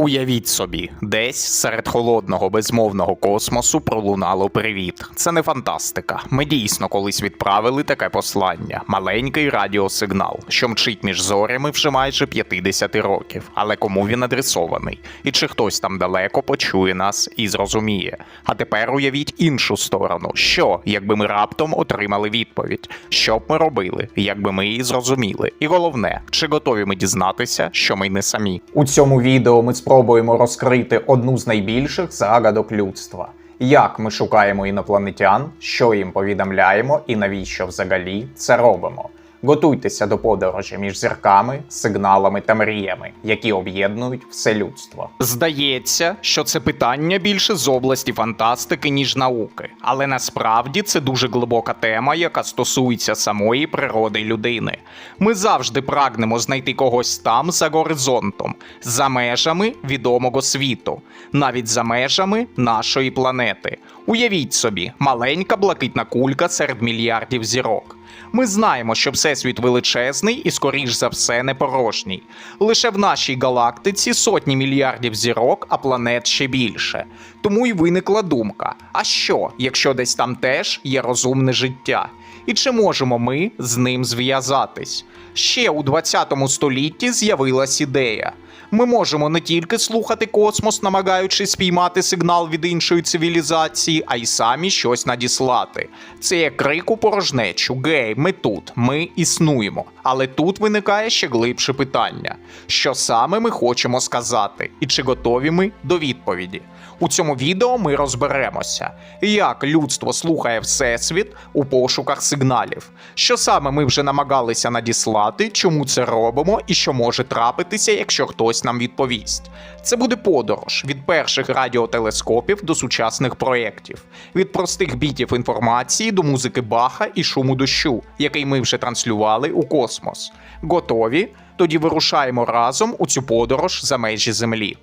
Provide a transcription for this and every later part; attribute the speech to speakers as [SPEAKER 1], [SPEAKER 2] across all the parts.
[SPEAKER 1] Уявіть собі, десь серед холодного безмовного космосу пролунало привіт. Це не фантастика. Ми дійсно колись відправили таке послання: маленький радіосигнал, що мчить між зорями вже майже 50 років. Але кому він адресований? І чи хтось там далеко почує нас і зрозуміє? А тепер уявіть іншу сторону: що, якби ми раптом отримали відповідь? Що б ми робили, якби ми її зрозуміли? І головне, чи готові ми дізнатися, що ми не самі? У цьому відео ми спробуємо розкрити одну з найбільших загадок людства. Як ми шукаємо інопланетян, що їм повідомляємо і навіщо взагалі це робимо? Готуйтеся до подорожі між зірками, сигналами та мріями, які об'єднують все людство. Здається, що це питання більше з області фантастики, ніж науки, але насправді це дуже глибока тема, яка стосується самої природи людини. Ми завжди прагнемо знайти когось там за горизонтом, за межами відомого світу, навіть за межами нашої планети. Уявіть собі, маленька блакитна кулька серед мільярдів зірок. Ми знаємо, що всесвіт величезний і, скоріш за все, не порожній. Лише в нашій галактиці сотні мільярдів зірок, а планет ще більше. Тому й виникла думка: а що, якщо десь там теж є розумне життя? І чи можемо ми з ним зв'язатись? Ще у 20 столітті з'явилась ідея. Ми можемо не тільки слухати космос, намагаючись спіймати сигнал від іншої цивілізації, а й самі щось надіслати. Це як крик у порожнечу. Гей, ми тут, ми існуємо. Але тут виникає ще глибше питання: що саме ми хочемо сказати, і чи готові ми до відповіді? У цьому відео ми розберемося, як людство слухає Всесвіт у пошуках сигналів, що саме ми вже намагалися надіслати, чому це робимо, і що може трапитися, якщо хтось нам відповість. Це буде подорож від перших радіотелескопів до сучасних проєктів, від простих бітів інформації до музики Баха і шуму дощу, який ми вже транслювали у космос. Готові? Тоді вирушаємо разом у цю подорож за межі Землі.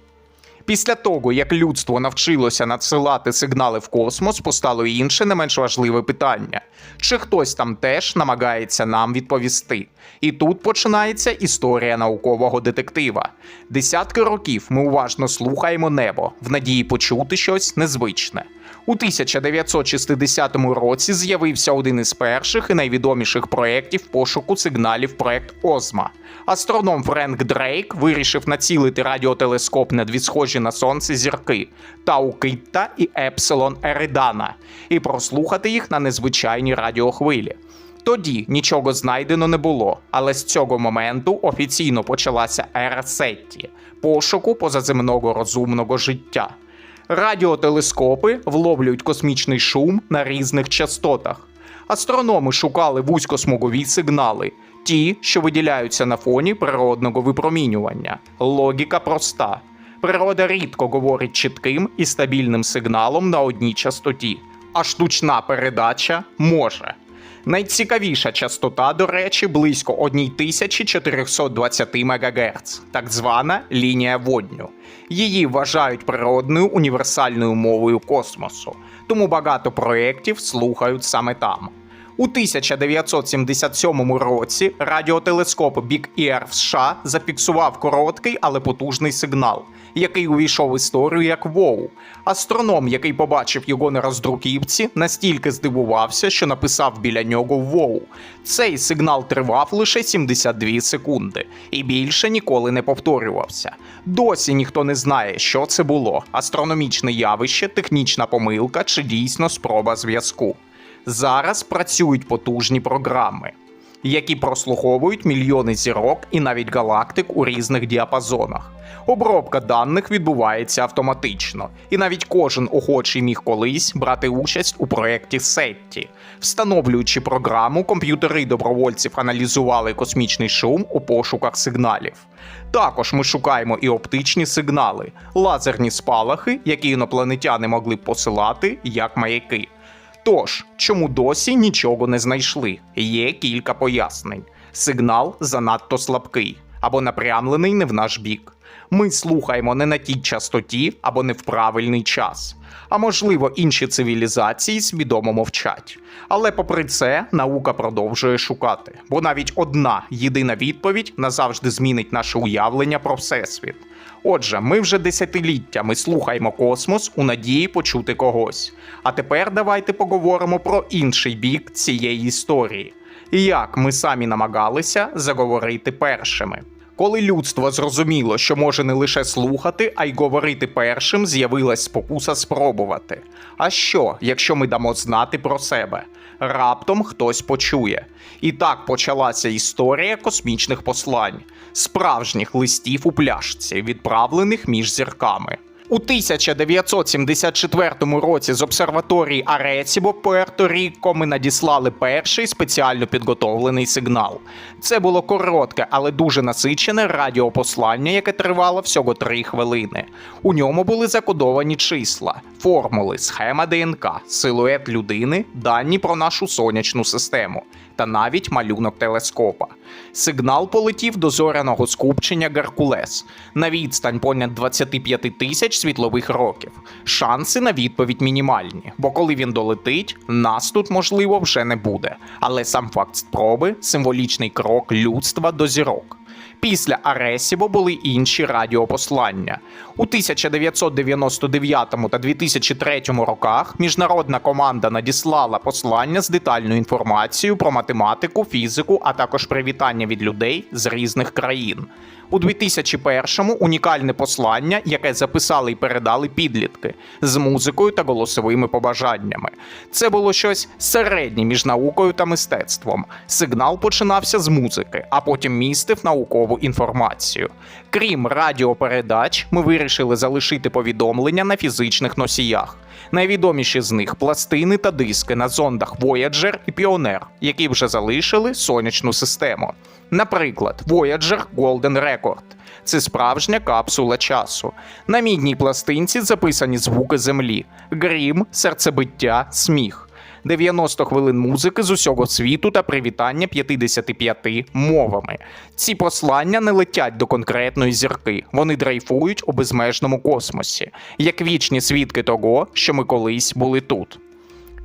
[SPEAKER 1] Після того, як людство навчилося надсилати сигнали в космос, постало інше не менш важливе питання: чи хтось там теж намагається нам відповісти? І тут починається історія наукового детектива. Десятки років ми уважно слухаємо небо в надії почути щось незвичне. У 1960 році з'явився один із перших і найвідоміших проєктів пошуку сигналів проект Озма. Астроном Френк Дрейк вирішив націлити радіотелескоп на дві схожі на сонце зірки Тау Китта і Епсилон Еридана і прослухати їх на незвичайній радіохвилі. Тоді нічого знайдено не було, але з цього моменту офіційно почалася ера Сетті – пошуку позаземного розумного життя. Радіотелескопи вловлюють космічний шум на різних частотах. Астрономи шукали вузькосмугові сигнали, ті, що виділяються на фоні природного випромінювання. Логіка проста. Природа рідко говорить чітким і стабільним сигналом на одній частоті, а штучна передача може. Найцікавіша частота, до речі, близько 1420 МГц, так звана лінія водню. Її вважають природною універсальною мовою космосу, тому багато проєктів слухають саме там. У 1977 році радіотелескоп Big Ear в США зафіксував короткий, але потужний сигнал, який увійшов в історію як Воу. Астроном, який побачив його на роздруківці, настільки здивувався, що написав біля нього Воу. Цей сигнал тривав лише 72 секунди і більше ніколи не повторювався. Досі ніхто не знає, що це було: астрономічне явище, технічна помилка чи дійсно спроба зв'язку. Зараз працюють потужні програми, які прослуховують мільйони зірок і навіть галактик у різних діапазонах. Обробка даних відбувається автоматично, і навіть кожен охочий міг колись брати участь у проєкті Сетті. Встановлюючи програму, комп'ютери добровольців аналізували космічний шум у пошуках сигналів. Також ми шукаємо і оптичні сигнали, лазерні спалахи, які інопланетяни могли посилати як маяки. Тож, чому досі нічого не знайшли? Є кілька пояснень: сигнал занадто слабкий або напрямлений не в наш бік. Ми слухаємо не на тій частоті або не в правильний час. А можливо, інші цивілізації свідомо мовчать. Але попри це, наука продовжує шукати, бо навіть одна єдина відповідь назавжди змінить наше уявлення про всесвіт. Отже, ми вже десятиліттями слухаємо космос у надії почути когось. А тепер давайте поговоримо про інший бік цієї історії. Як ми самі намагалися заговорити першими. Коли людство зрозуміло, що може не лише слухати, а й говорити першим, з'явилась спокуса спробувати. А що, якщо ми дамо знати про себе? Раптом хтось почує. І так почалася історія космічних послань, справжніх листів у пляшці, відправлених між зірками. У 1974 році з обсерваторії Арецібо Пуерто-Ріко ми надіслали перший спеціально підготовлений сигнал. Це було коротке, але дуже насичене радіопослання, яке тривало всього 3 хвилини. У ньому були закодовані числа, формули, схема ДНК, силует людини, дані про нашу сонячну систему та навіть малюнок телескопа. Сигнал полетів до зоряного скупчення Геркулес на відстань понад 25 тисяч світлових років. Шанси на відповідь мінімальні, бо коли він долетить, нас тут можливо вже не буде. Але сам факт спроби символічний крок людства до зірок. Після Аресібо були інші радіопослання. У 1999 та 2003 роках міжнародна команда надіслала послання з детальною інформацією про математику, фізику, а також привітання від людей з різних країн. У 2001-му унікальне послання, яке записали і передали підлітки з музикою та голосовими побажаннями. Це було щось середнє між наукою та мистецтвом. Сигнал починався з музики, а потім містив наукову інформацію. Крім радіопередач, ми вирішили залишити повідомлення на фізичних носіях. Найвідоміші з них пластини та диски на зондах Voyager і Pioneer, які вже залишили сонячну систему. Наприклад, Voyager Golden Record. Це справжня капсула часу. На мідній пластинці записані звуки землі: грім, серцебиття, сміх. 90 хвилин музики з усього світу та привітання 55 мовами. Ці послання не летять до конкретної зірки, вони дрейфують у безмежному космосі, як вічні свідки того, що ми колись були тут.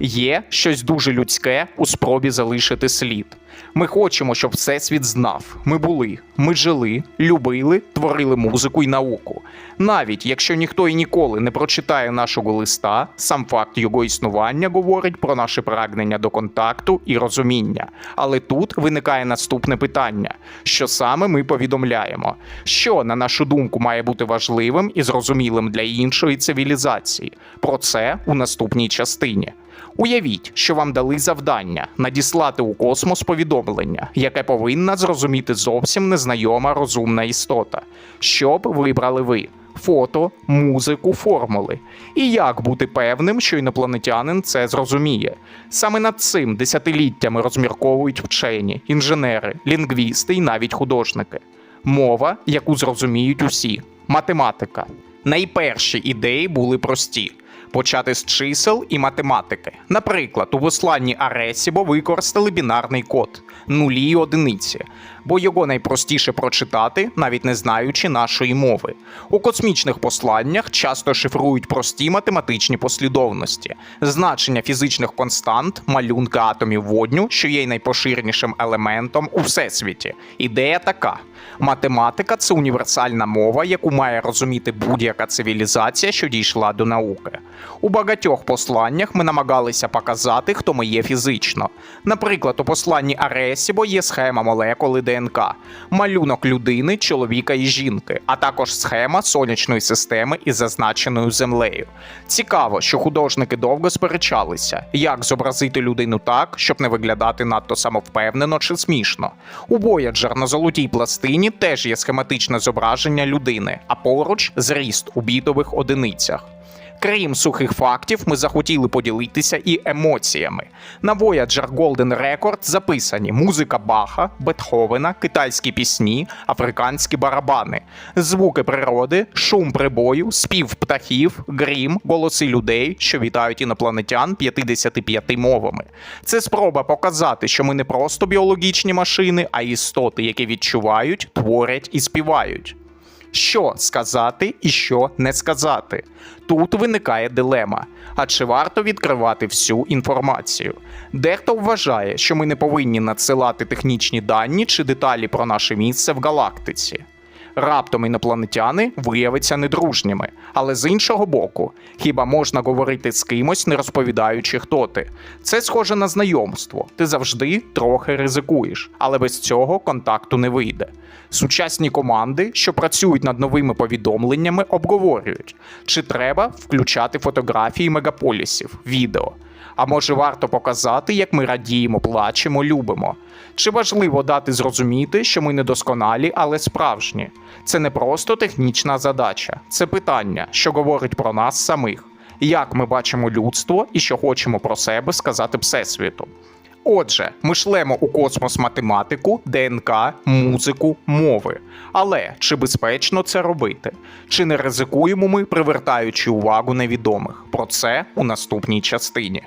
[SPEAKER 1] Є щось дуже людське у спробі залишити слід. Ми хочемо, щоб всесвіт знав. Ми були, ми жили, любили, творили музику і науку. Навіть якщо ніхто і ніколи не прочитає нашого листа, сам факт його існування говорить про наше прагнення до контакту і розуміння. Але тут виникає наступне питання: що саме ми повідомляємо? Що, на нашу думку, має бути важливим і зрозумілим для іншої цивілізації? Про це у наступній частині. Уявіть, що вам дали завдання надіслати у космос повідомлення, яке повинна зрозуміти зовсім незнайома розумна істота. Що б вибрали ви? Фото, музику, формули. І як бути певним, що інопланетянин це зрозуміє? Саме над цим десятиліттями розмірковують вчені, інженери, лінгвісти і навіть художники. Мова, яку зрозуміють усі математика. Найперші ідеї були прості. Почати з чисел і математики. Наприклад, у посланні Аресібо використали бінарний код нулі й одиниці, бо його найпростіше прочитати, навіть не знаючи нашої мови. У космічних посланнях часто шифрують прості математичні послідовності, значення фізичних констант, малюнки атомів водню, що є найпоширенішим елементом у всесвіті. Ідея така. Математика це універсальна мова, яку має розуміти будь-яка цивілізація, що дійшла до науки. У багатьох посланнях ми намагалися показати, хто ми є фізично. Наприклад, у посланні Аресібо є схема молекули ДНК, малюнок людини, чоловіка і жінки, а також схема сонячної системи із зазначеною землею. Цікаво, що художники довго сперечалися, як зобразити людину так, щоб не виглядати надто самовпевнено чи смішно. У Voyager на золотій пластині теж є схематичне зображення людини, а поруч зріст у бітових одиницях. Крім сухих фактів, ми захотіли поділитися і емоціями. На Voyager Golden Record записані музика Баха, Бетховена, китайські пісні, африканські барабани, звуки природи, шум прибою, спів птахів, грім, голоси людей, що вітають інопланетян 55 мовами. Це спроба показати, що ми не просто біологічні машини, а істоти, які відчувають, творять і співають що сказати і що не сказати. Тут виникає дилема. А чи варто відкривати всю інформацію? Дехто вважає, що ми не повинні надсилати технічні дані чи деталі про наше місце в галактиці. Раптом інопланетяни виявляться недружніми. Але з іншого боку, хіба можна говорити з кимось, не розповідаючи, хто ти? Це схоже на знайомство. Ти завжди трохи ризикуєш, але без цього контакту не вийде. Сучасні команди, що працюють над новими повідомленнями, обговорюють, чи треба включати фотографії мегаполісів, відео. А може варто показати, як ми радіємо, плачемо, любимо? Чи важливо дати зрозуміти, що ми недосконалі, але справжні? Це не просто технічна задача, це питання, що говорить про нас самих, як ми бачимо людство і що хочемо про себе сказати Всесвіту. Отже, ми шлемо у космос математику, ДНК, музику, мови. Але чи безпечно це робити? Чи не ризикуємо ми, привертаючи увагу невідомих? Про це у наступній частині.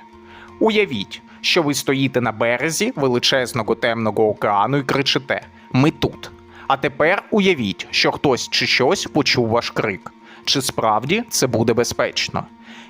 [SPEAKER 1] Уявіть, що ви стоїте на березі величезного темного океану і кричите: Ми тут. А тепер уявіть, що хтось чи щось почув ваш крик. Чи справді це буде безпечно?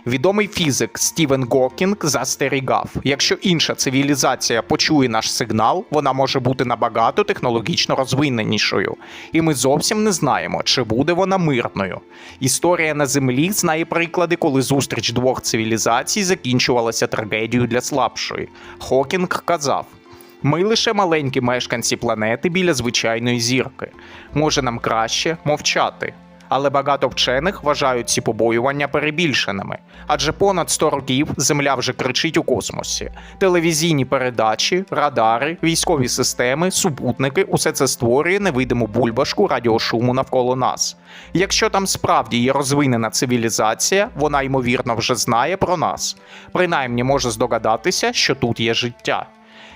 [SPEAKER 1] Відомий фізик Стівен Гокінг застерігав: якщо інша цивілізація почує наш сигнал, вона може бути набагато технологічно розвиненішою, і ми зовсім не знаємо, чи буде вона мирною. Історія на землі знає приклади, коли зустріч двох цивілізацій закінчувалася трагедією для слабшої. Хокінг казав. Ми лише маленькі мешканці планети біля звичайної зірки. Може нам краще мовчати. Але багато вчених вважають ці побоювання перебільшеними, адже понад 100 років Земля вже кричить у космосі. Телевізійні передачі, радари, військові системи, супутники усе це створює невидиму бульбашку радіошуму навколо нас. Якщо там справді є розвинена цивілізація, вона ймовірно вже знає про нас. Принаймні може здогадатися, що тут є життя.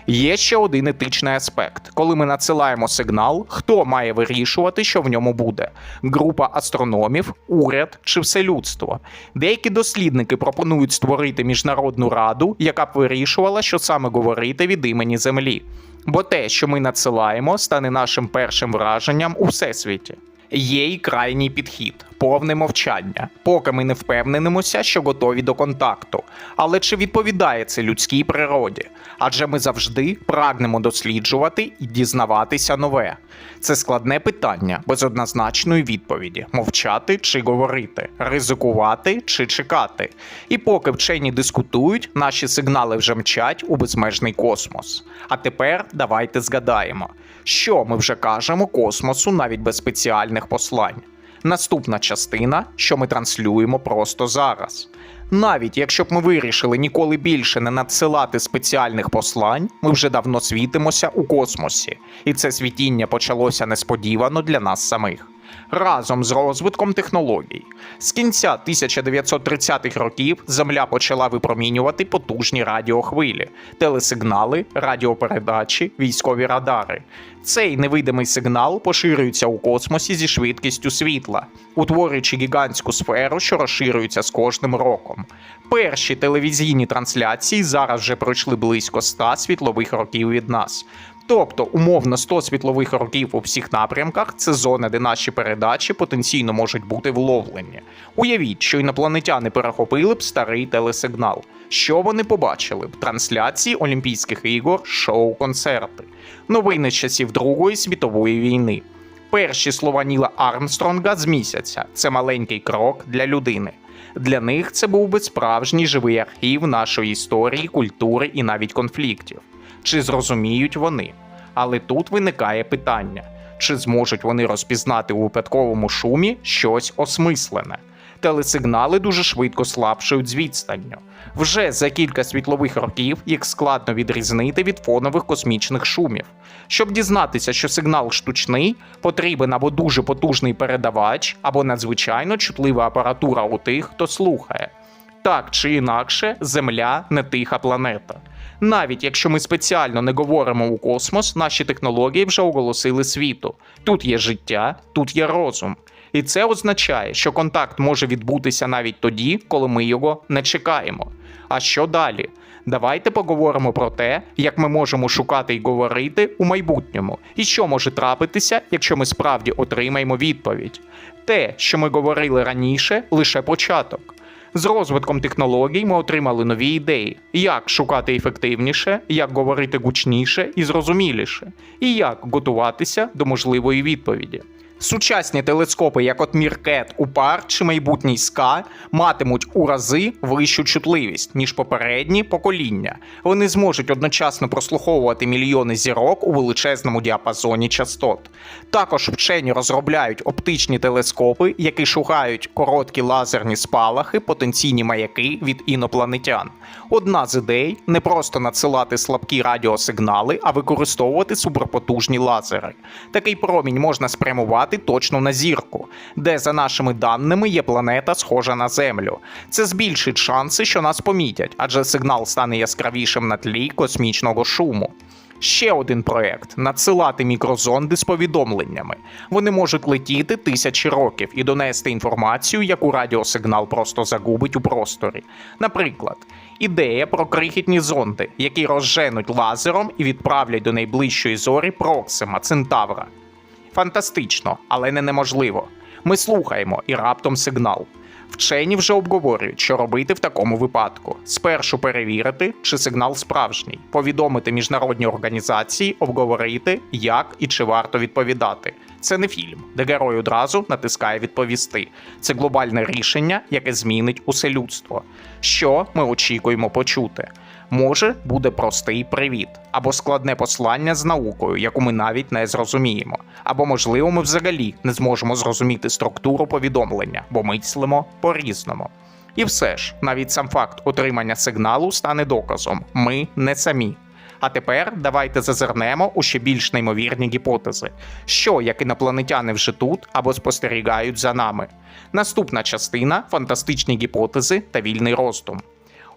[SPEAKER 1] Є ще один етичний аспект. Коли ми надсилаємо сигнал, хто має вирішувати, що в ньому буде: група астрономів, уряд чи все людство. Деякі дослідники пропонують створити міжнародну раду, яка б вирішувала, що саме говорити від імені Землі. Бо те, що ми надсилаємо, стане нашим першим враженням у всесвіті. Є й крайній підхід, повне мовчання, поки ми не впевнимося, що готові до контакту. Але чи відповідає це людській природі? Адже ми завжди прагнемо досліджувати і дізнаватися нове. Це складне питання без однозначної відповіді: мовчати чи говорити, ризикувати чи чекати. І поки вчені дискутують, наші сигнали вже мчать у безмежний космос. А тепер давайте згадаємо, що ми вже кажемо космосу навіть без спеціальних послань. Наступна частина, що ми транслюємо просто зараз. Навіть якщо б ми вирішили ніколи більше не надсилати спеціальних послань, ми вже давно світимося у космосі, і це світіння почалося несподівано для нас самих. Разом з розвитком технологій. З кінця 1930-х років Земля почала випромінювати потужні радіохвилі, телесигнали, радіопередачі, військові радари. Цей невидимий сигнал поширюється у космосі зі швидкістю світла, утворюючи гігантську сферу, що розширюється з кожним роком. Перші телевізійні трансляції зараз вже пройшли близько 100 світлових років від нас. Тобто, умовно 100 світлових років у всіх напрямках це зона, де наші передачі потенційно можуть бути вловлені. Уявіть, що інопланетяни перехопили б старий телесигнал. Що вони побачили б? Трансляції Олімпійських ігор, шоу, концерти, новини часів Другої світової війни. Перші слова Ніла Армстронга з місяця це маленький крок для людини. Для них це був би справжній живий архів нашої історії, культури і навіть конфліктів. Чи зрозуміють вони? Але тут виникає питання: чи зможуть вони розпізнати у випадковому шумі щось осмислене? Телесигнали дуже швидко слабшають з відстанню. Вже за кілька світлових років їх складно відрізнити від фонових космічних шумів. Щоб дізнатися, що сигнал штучний, потрібен або дуже потужний передавач, або надзвичайно чутлива апаратура у тих, хто слухає. Так чи інакше, Земля не тиха планета. Навіть якщо ми спеціально не говоримо у космос, наші технології вже оголосили світу. Тут є життя, тут є розум. І це означає, що контакт може відбутися навіть тоді, коли ми його не чекаємо. А що далі? Давайте поговоримо про те, як ми можемо шукати і говорити у майбутньому, і що може трапитися, якщо ми справді отримаємо відповідь. Те, що ми говорили раніше, лише початок. З розвитком технологій ми отримали нові ідеї, як шукати ефективніше, як говорити гучніше і зрозуміліше, і як готуватися до можливої відповіді. Сучасні телескопи, як от Міркет, УПАР чи майбутній СКА, матимуть у рази вищу чутливість, ніж попередні покоління. Вони зможуть одночасно прослуховувати мільйони зірок у величезному діапазоні частот. Також вчені розробляють оптичні телескопи, які шукають короткі лазерні спалахи, потенційні маяки від інопланетян. Одна з ідей не просто надсилати слабкі радіосигнали, а використовувати суперпотужні лазери. Такий промінь можна спрямувати точно на зірку, де, за нашими даними, є планета, схожа на Землю. Це збільшить шанси, що нас помітять, адже сигнал стане яскравішим на тлі космічного шуму. Ще один проект надсилати мікрозонди з повідомленнями. Вони можуть летіти тисячі років і донести інформацію, яку радіосигнал просто загубить у просторі. Наприклад, ідея про крихітні зонди, які розженуть лазером і відправлять до найближчої зорі Проксима Центавра. Фантастично, але не неможливо. Ми слухаємо і раптом сигнал. Вчені вже обговорюють, що робити в такому випадку. Спершу перевірити, чи сигнал справжній, повідомити міжнародні організації, обговорити, як і чи варто відповідати. Це не фільм, де герой одразу натискає відповісти. Це глобальне рішення, яке змінить усе людство. Що ми очікуємо почути? Може, буде простий привіт, або складне послання з наукою, яку ми навіть не зрозуміємо, або, можливо, ми взагалі не зможемо зрозуміти структуру повідомлення, бо мислимо по-різному. І все ж, навіть сам факт отримання сигналу стане доказом: ми не самі. А тепер давайте зазирнемо у ще більш неймовірні гіпотези, що як інопланетяни вже тут або спостерігають за нами. Наступна частина фантастичні гіпотези та вільний роздум.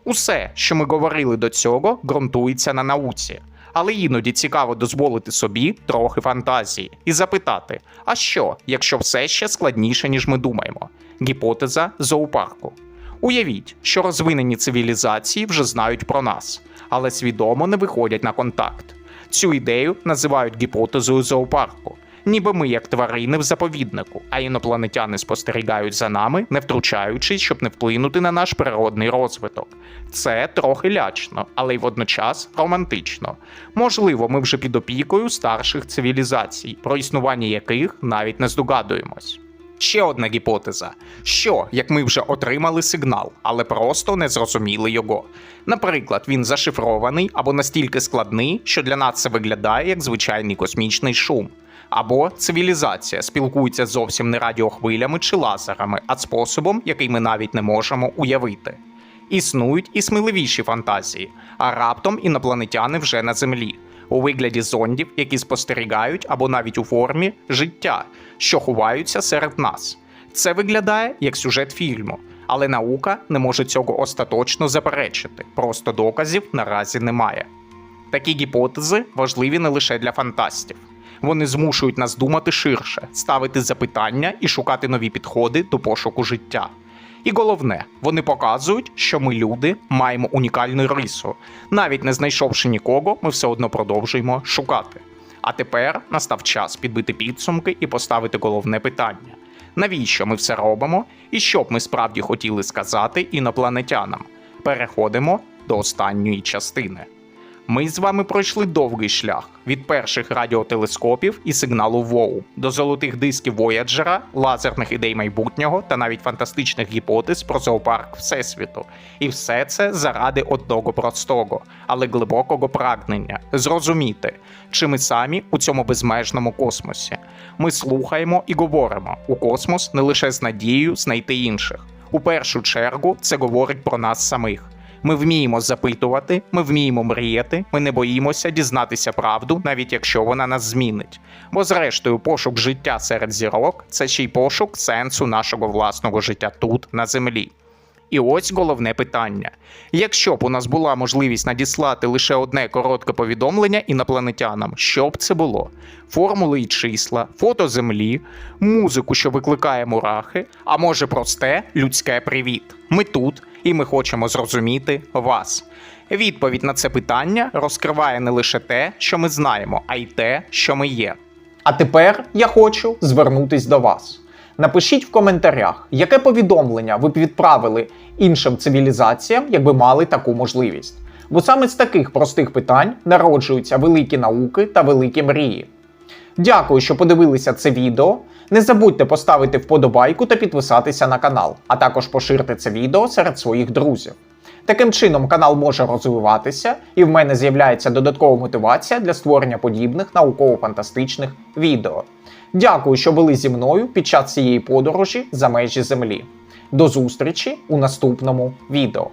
[SPEAKER 1] Усе, що ми говорили до цього, ґрунтується на науці. Але іноді цікаво дозволити собі трохи фантазії і запитати: а що, якщо все ще складніше, ніж ми думаємо? Гіпотеза зоопарку. Уявіть, що розвинені цивілізації вже знають про нас, але свідомо не виходять на контакт. Цю ідею називають гіпотезою зоопарку. Ніби ми як тварини в заповіднику, а інопланетяни спостерігають за нами, не втручаючись, щоб не вплинути на наш природний розвиток. Це трохи лячно, але й водночас романтично. Можливо, ми вже під опікою старших цивілізацій, про існування яких навіть не здогадуємось. Ще одна гіпотеза: що, як ми вже отримали сигнал, але просто не зрозуміли його. Наприклад, він зашифрований або настільки складний, що для нас це виглядає як звичайний космічний шум. Або цивілізація спілкується зовсім не радіохвилями чи лазерами, а способом, який ми навіть не можемо уявити. Існують і сміливіші фантазії, а раптом інопланетяни вже на землі, у вигляді зондів, які спостерігають або навіть у формі життя, що ховаються серед нас. Це виглядає як сюжет фільму, але наука не може цього остаточно заперечити. Просто доказів наразі немає. Такі гіпотези важливі не лише для фантастів. Вони змушують нас думати ширше, ставити запитання і шукати нові підходи до пошуку життя. І головне, вони показують, що ми, люди, маємо унікальну рису. Навіть не знайшовши нікого, ми все одно продовжуємо шукати. А тепер настав час підбити підсумки і поставити головне питання: навіщо ми все робимо, і що б ми справді хотіли сказати інопланетянам? Переходимо до останньої частини. Ми з вами пройшли довгий шлях від перших радіотелескопів і сигналу ВОУ до золотих дисків Вояджера, лазерних ідей майбутнього та навіть фантастичних гіпотез про зоопарк Всесвіту. І все це заради одного простого, але глибокого прагнення зрозуміти, чи ми самі у цьому безмежному космосі. Ми слухаємо і говоримо у космос не лише з надією знайти інших. У першу чергу це говорить про нас самих. Ми вміємо запитувати, ми вміємо мріяти, ми не боїмося дізнатися правду, навіть якщо вона нас змінить. Бо, зрештою, пошук життя серед зірок це ще й пошук сенсу нашого власного життя тут, на землі. І ось головне питання: якщо б у нас була можливість надіслати лише одне коротке повідомлення інопланетянам, що б це було? Формули і числа, фото землі, музику, що викликає мурахи, а може просте людське привіт. Ми тут і ми хочемо зрозуміти вас. Відповідь на це питання розкриває не лише те, що ми знаємо, а й те, що ми є. А тепер я хочу звернутись до вас. Напишіть в коментарях, яке повідомлення ви б відправили іншим цивілізаціям, якби мали таку можливість. Бо саме з таких простих питань народжуються великі науки та великі мрії. Дякую, що подивилися це відео.
[SPEAKER 2] Не забудьте поставити вподобайку та підписатися на канал, а також поширити це відео серед своїх друзів. Таким чином, канал може розвиватися, і в мене з'являється додаткова мотивація для створення подібних науково-фантастичних відео. Дякую, що були зі мною під час цієї подорожі за межі землі. До зустрічі у наступному відео.